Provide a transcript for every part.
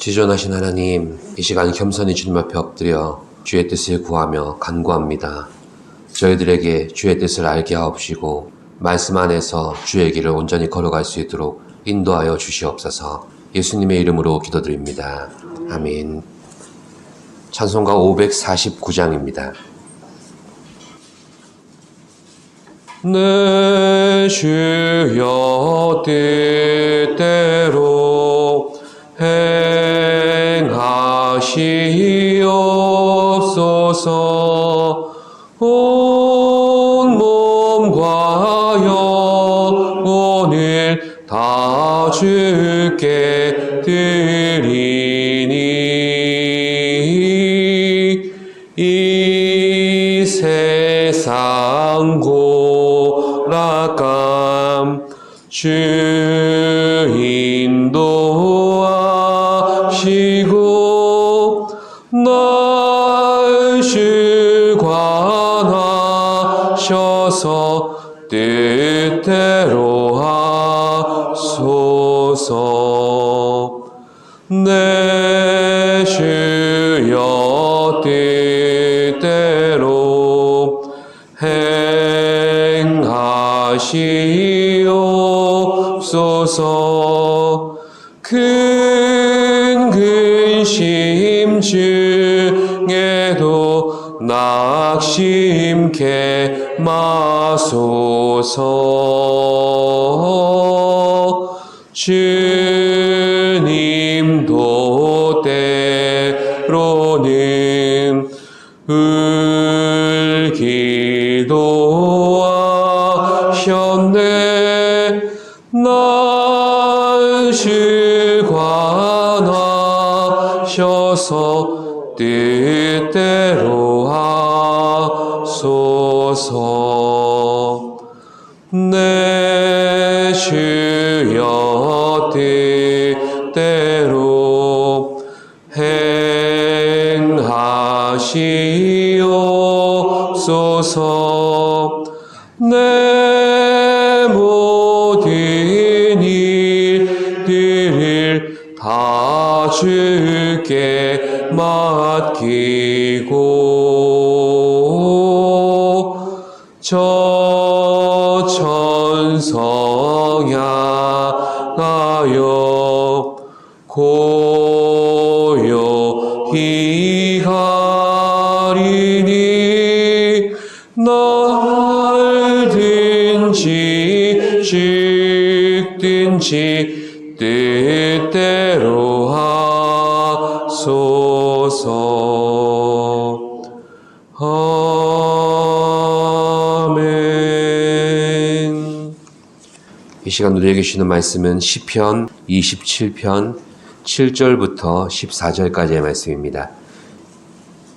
지존하신 하나님, 이 시간 겸손히 주님 앞에 엎드려 주의 뜻을 구하며 간구합니다. 저희들에게 주의 뜻을 알게 하옵시고 말씀 안에서 주의 길을 온전히 걸어갈 수 있도록 인도하여 주시옵소서. 예수님의 이름으로 기도드립니다. 아멘. 찬송가 549장입니다. 내 주여 뜻대로 행 하시옵소서. 온 몸과 영혼을 다 주께 드리니 이 세상 고락감 주 주여 뜻대로 행하시옵소서 성 향하여 이 시간 우리에게 주시는 말씀은 시편 27편 7절부터 14절까지의 말씀입니다.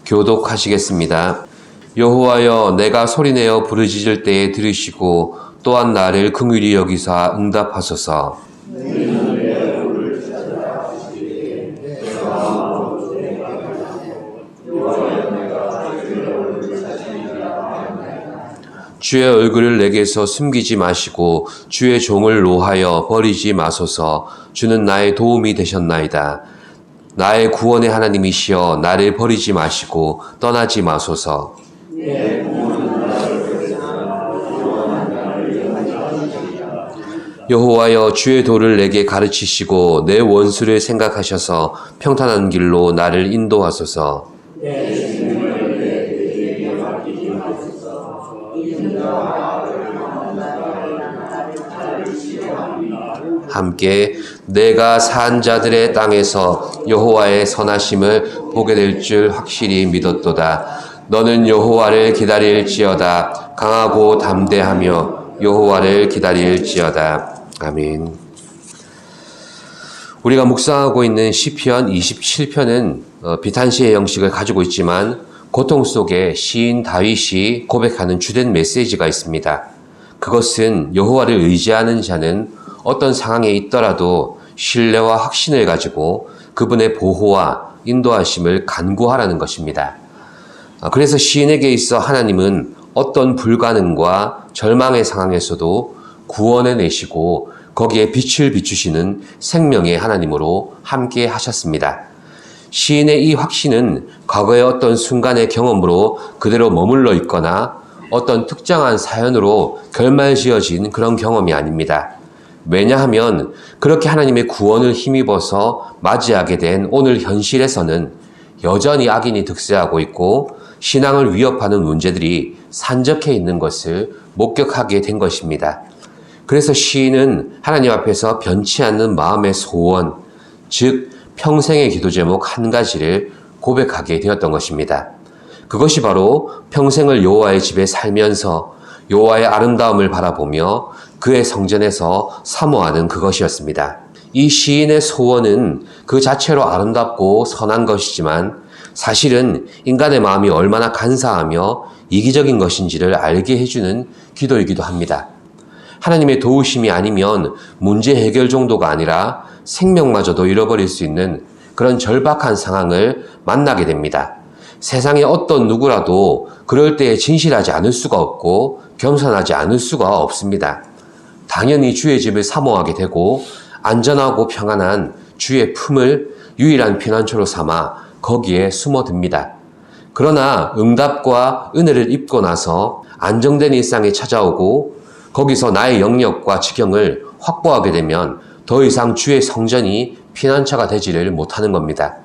교독하시겠습니다. 여호와여 내가 소리내어 부르짖을 때에 들으시고 또한 나를 긍휼히 여기사 응답하소서. 주의 얼굴을 내게서 숨기지 마시고 주의 종을 노하여 버리지 마소서 주는 나의 도움이 되셨나이다. 나의 구원의 하나님이시여 나를 버리지 마시고 떠나지 마소서. 여호와여 주의 도를 내게 가르치시고 내 원수를 생각하셔서 평탄한 길로 나를 인도하소서. 함께 내가 산 자들의 땅에서 여호와의 선하심을 보게 될 줄 확실히 믿었도다. 너는 여호와를 기다릴지어다. 강하고 담대하며 여호와를 기다릴지어다. 아멘. 우리가 묵상하고 있는 시편 27편은 어, 비탄시의 형식을 가지고 있지만 고통 속에 시인 다윗이 고백하는 주된 메시지가 있습니다. 그것은 여호와를 의지하는 자는 어떤 상황에 있더라도 신뢰와 확신을 가지고 그분의 보호와 인도하심을 간구하라는 것입니다. 아, 그래서 시인에게 있어 하나님은 어떤 불가능과 절망의 상황에서도 구원해 내시고 거기에 빛을 비추시는 생명의 하나님으로 함께 하셨습니다. 시인의 이 확신은 과거의 어떤 순간의 경험으로 그대로 머물러 있거나 어떤 특정한 사연으로 결말 지어진 그런 경험이 아닙니다. 왜냐하면 그렇게 하나님의 구원을 힘입어서 맞이하게 된 오늘 현실에서는 여전히 악인이 득세하고 있고 신앙을 위협하는 문제들이 산적해 있는 것을 목격하게 된 것입니다. 그래서 시인은 하나님 앞에서 변치 않는 마음의 소원, 즉 평생의 기도 제목 한 가지를 고백하게 되었던 것입니다. 그것이 바로 평생을 여호와의 집에 살면서 여호와의 아름다움을 바라보며 그의 성전에서 사모하는 그것이었습니다. 이 시인의 소원은 그 자체로 아름답고 선한 것이지만 사실은 인간의 마음이 얼마나 간사하며 이기적인 것인지를 알게 해주는 기도이기도 합니다. 하나님의 도우심이 아니면 문제 해결 정도가 아니라 생명마저도 잃어버릴 수 있는 그런 절박한 상황을 만나게 됩니다. 세상의 어떤 누구라도 그럴 때에 진실하지 않을 수가 없고 겸손하지 않을 수가 없습니다. 당연히 주의 집을 사모하게 되고 안전하고 평안한 주의 품을 유일한 피난처로 삼아 거기에 숨어듭니다. 그러나 응답과 은혜를 입고 나서 안정된 일상이 찾아오고 거기서 나의 영역과 지경을 확보하게 되면 더 이상 주의 성전이 피난처가 되지를 못하는 겁니다.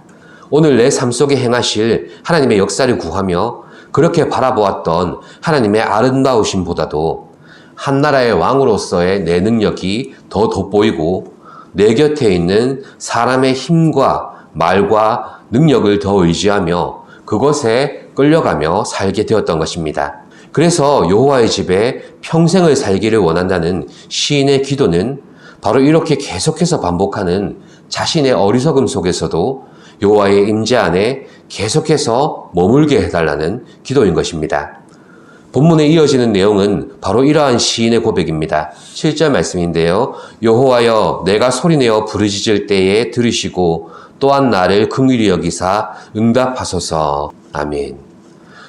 오늘 내 삶 속에 행하실 하나님의 역사를 구하며 그렇게 바라보았던 하나님의 아름다우심보다도 한 나라의 왕으로서의 내 능력이 더 돋보이고 내 곁에 있는 사람의 힘과 말과 능력을 더 의지하며 그것에 끌려가며 살게 되었던 것입니다. 그래서 여호와의 집에 평생을 살기를 원한다는 시인의 기도는 바로 이렇게 계속해서 반복하는 자신의 어리석음 속에서도 여호와의 임재 안에 계속해서 머물게 해달라는 기도인 것입니다. 본문에 이어지는 내용은 바로 이러한 시인의 고백입니다. 7절 말씀인데요. 여호와여 내가 소리내어 부르짖을 때에 들으시고 또한 나를 긍휼히 여기사 응답하소서. 아멘.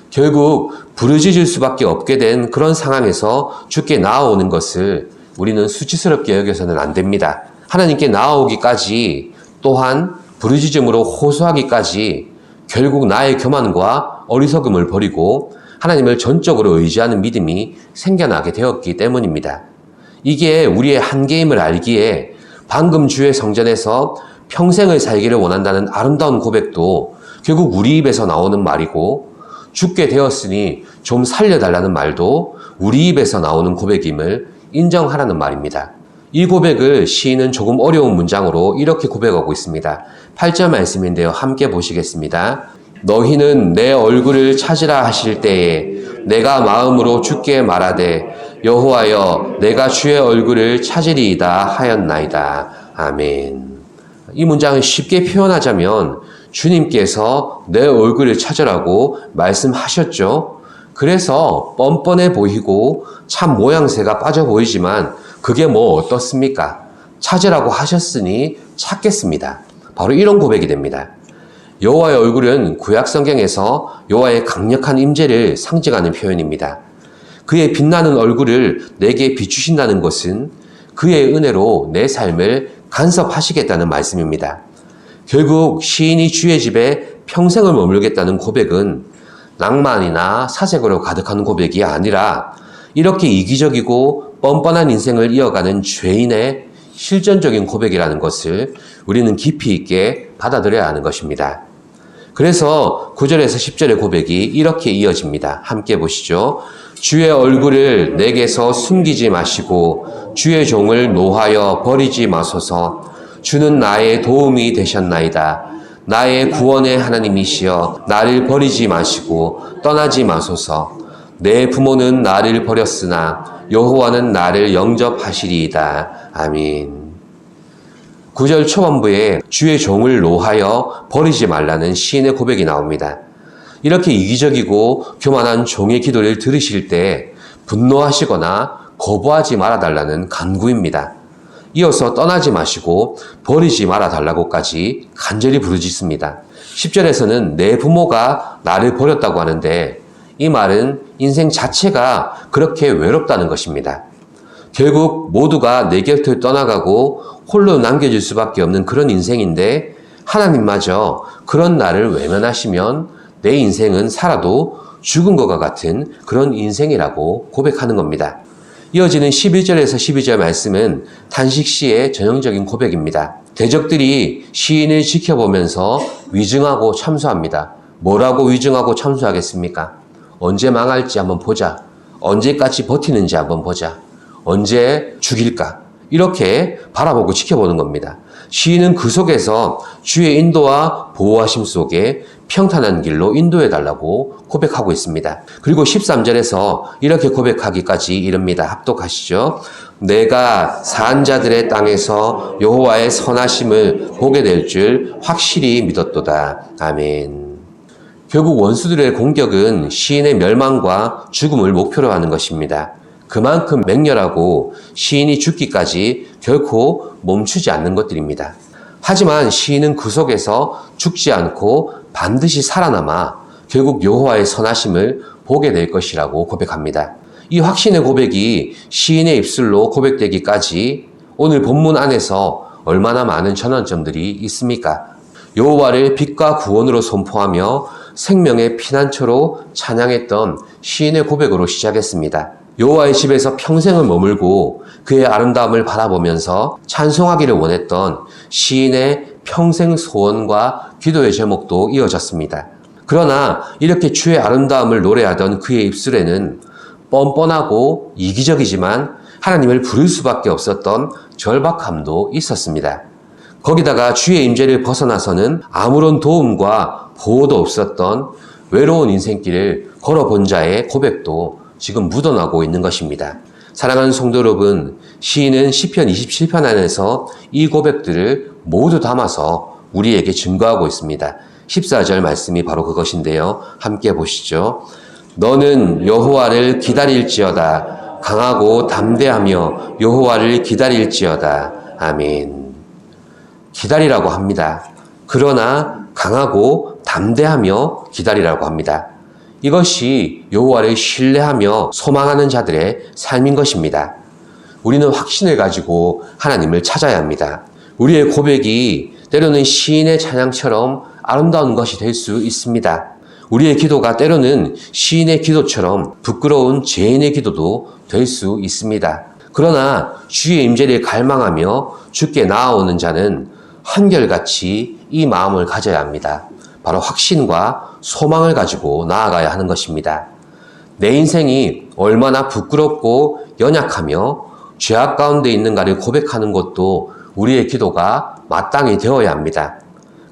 결국 부르짖을 수밖에 없게 된 그런 상황에서 주께 나아오는 것을 우리는 수치스럽게 여겨서는 안 됩니다. 하나님께 나아오기까지 또한 부르짖음으로 호소하기까지 결국 나의 교만과 어리석음을 버리고 하나님을 전적으로 의지하는 믿음이 생겨나게 되었기 때문입니다. 이게 우리의 한계임을 알기에 방금 주의 성전에서 평생을 살기를 원한다는 아름다운 고백도 결국 우리 입에서 나오는 말이고 죽게 되었으니 좀 살려달라는 말도 우리 입에서 나오는 고백임을 인정하라는 말입니다. 이 고백을 시인은 조금 어려운 문장으로 이렇게 고백하고 있습니다. 8절 말씀인데요. 함께 보시겠습니다. 너희는 내 얼굴을 찾으라 하실 때에 내가 마음으로 주께 말하되 여호와여 내가 주의 얼굴을 찾으리이다 하였나이다. 아멘. 이 문장을 쉽게 표현하자면 주님께서 내 얼굴을 찾으라고 말씀하셨죠. 그래서 뻔뻔해 보이고 참 모양새가 빠져 보이지만 그게 뭐 어떻습니까? 찾으라고 하셨으니 찾겠습니다. 바로 이런 고백이 됩니다. 여호와의 얼굴은 구약 성경에서 여호와의 강력한 임재를 상징하는 표현입니다. 그의 빛나는 얼굴을 내게 비추신다는 것은 그의 은혜로 내 삶을 간섭하시겠다는 말씀입니다. 결국 시인이 주의 집에 평생을 머물겠다는 고백은 낭만이나 사색으로 가득한 고백이 아니라 이렇게 이기적이고 뻔뻔한 인생을 이어가는 죄인의 실전적인 고백이라는 것을 우리는 깊이 있게 받아들여야 하는 것입니다. 그래서 9절에서 10절의 고백이 이렇게 이어집니다. 함께 보시죠. 주의 얼굴을 내게서 숨기지 마시고 주의 종을 노하여 버리지 마소서. 주는 나의 도움이 되셨나이다. 나의 구원의 하나님이시여 나를 버리지 마시고 떠나지 마소서. 내 부모는 나를 버렸으나 여호와는 나를 영접하시리이다. 아멘. 9절 초반부에 주의 종을 노하여 버리지 말라는 시인의 고백이 나옵니다. 이렇게 이기적이고 교만한 종의 기도를 들으실 때 분노하시거나 거부하지 말아달라는 간구입니다. 이어서 떠나지 마시고 버리지 말아달라고까지 간절히 부르짖습니다. 10절에서는 내 부모가 나를 버렸다고 하는데 이 말은 인생 자체가 그렇게 외롭다는 것입니다. 결국 모두가 내 곁을 떠나가고 홀로 남겨질 수밖에 없는 그런 인생인데 하나님마저 그런 나를 외면하시면 내 인생은 살아도 죽은 것과 같은 그런 인생이라고 고백하는 겁니다. 이어지는 11절에서 12절 말씀은 단식 시의 전형적인 고백입니다. 대적들이 시인을 지켜보면서 위증하고 참수합니다. 뭐라고 위증하고 참수하겠습니까? 언제 망할지 한번 보자. 언제까지 버티는지 한번 보자. 언제 죽일까? 이렇게 바라보고 지켜보는 겁니다. 시인은 그 속에서 주의 인도와 보호하심 속에 평탄한 길로 인도해 달라고 고백하고 있습니다. 그리고 13절에서 이렇게 고백하기까지 이릅니다. 합독하시죠. 내가 산 자들의 땅에서 여호와의 선하심을 보게 될 줄 확실히 믿었도다. 아멘. 결국 원수들의 공격은 시인의 멸망과 죽음을 목표로 하는 것입니다. 그만큼 맹렬하고 시인이 죽기까지 결코 멈추지 않는 것들입니다. 하지만 시인은 그 속에서 죽지 않고 반드시 살아남아 결국 여호와의 선하심을 보게 될 것이라고 고백합니다. 이 확신의 고백이 시인의 입술로 고백되기까지 오늘 본문 안에서 얼마나 많은 전환점들이 있습니까? 여호와를 빛과 구원으로 선포하며 생명의 피난처로 찬양했던 시인의 고백으로 시작했습니다. 여호와의 집에서 평생을 머물고 그의 아름다움을 바라보면서 찬송하기를 원했던 시인의 평생 소원과 기도의 제목도 이어졌습니다. 그러나 이렇게 주의 아름다움을 노래하던 그의 입술에는 뻔뻔하고 이기적이지만 하나님을 부를 수밖에 없었던 절박함도 있었습니다. 거기다가 주의 임재를 벗어나서는 아무런 도움과 보호도 없었던 외로운 인생길을 걸어본 자의 고백도 지금 묻어나고 있는 것입니다. 사랑하는 성도 여러분, 시인은 시편 27편 안에서 이 고백들을 모두 담아서 우리에게 증거하고 있습니다. 14절 말씀이 바로 그것인데요. 함께 보시죠. 너는 여호와를 기다릴지어다. 강하고 담대하며 여호와를 기다릴지어다. 아멘. 기다리라고 합니다. 그러나 강하고 담대하며 기다리라고 합니다. 이것이 여호와를 신뢰하며 소망하는 자들의 삶인 것입니다. 우리는 확신을 가지고 하나님을 찾아야 합니다. 우리의 고백이 때로는 시인의 찬양처럼 아름다운 것이 될 수 있습니다. 우리의 기도가 때로는 시인의 기도처럼 부끄러운 죄인의 기도도 될 수 있습니다. 그러나 주의 임재를 갈망하며 주께 나아오는 자는 한결같이 이 마음을 가져야 합니다. 바로 확신과 소망을 가지고 나아가야 하는 것입니다. 내 인생이 얼마나 부끄럽고 연약하며 죄악 가운데 있는가를 고백하는 것도 우리의 기도가 마땅히 되어야 합니다.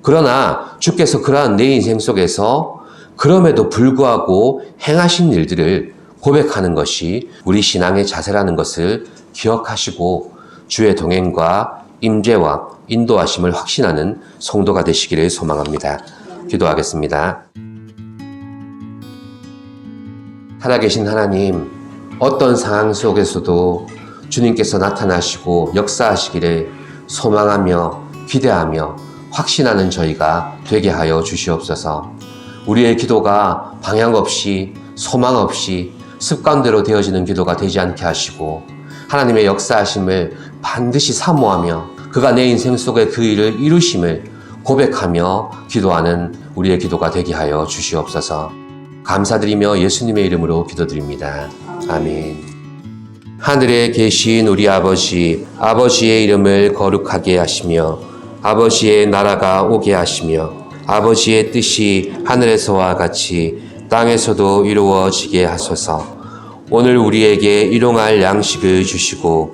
그러나 주께서 그러한 내 인생 속에서 그럼에도 불구하고 행하신 일들을 고백하는 것이 우리 신앙의 자세라는 것을 기억하시고 주의 동행과 임재와 인도하심을 확신하는 성도가 되시기를 소망합니다. 기도하겠습니다. 살아계신 하나님, 어떤 상황 속에서도 주님께서 나타나시고 역사하시기를 소망하며 기대하며 확신하는 저희가 되게 하여 주시옵소서. 우리의 기도가 방향 없이 소망 없이 습관대로 되어지는 기도가 되지 않게 하시고 하나님의 역사하심을 반드시 사모하며 그가 내 인생 속에 그 일을 이루심을 고백하며 기도하는 우리의 기도가 되게 하여 주시옵소서. 감사드리며 예수님의 이름으로 기도드립니다. 아멘. 하늘에 계신 우리 아버지, 아버지의 이름을 거룩하게 하시며, 아버지의 나라가 오게 하시며, 아버지의 뜻이 하늘에서와 같이 땅에서도 이루어지게 하소서. 오늘 우리에게 일용할 양식을 주시고,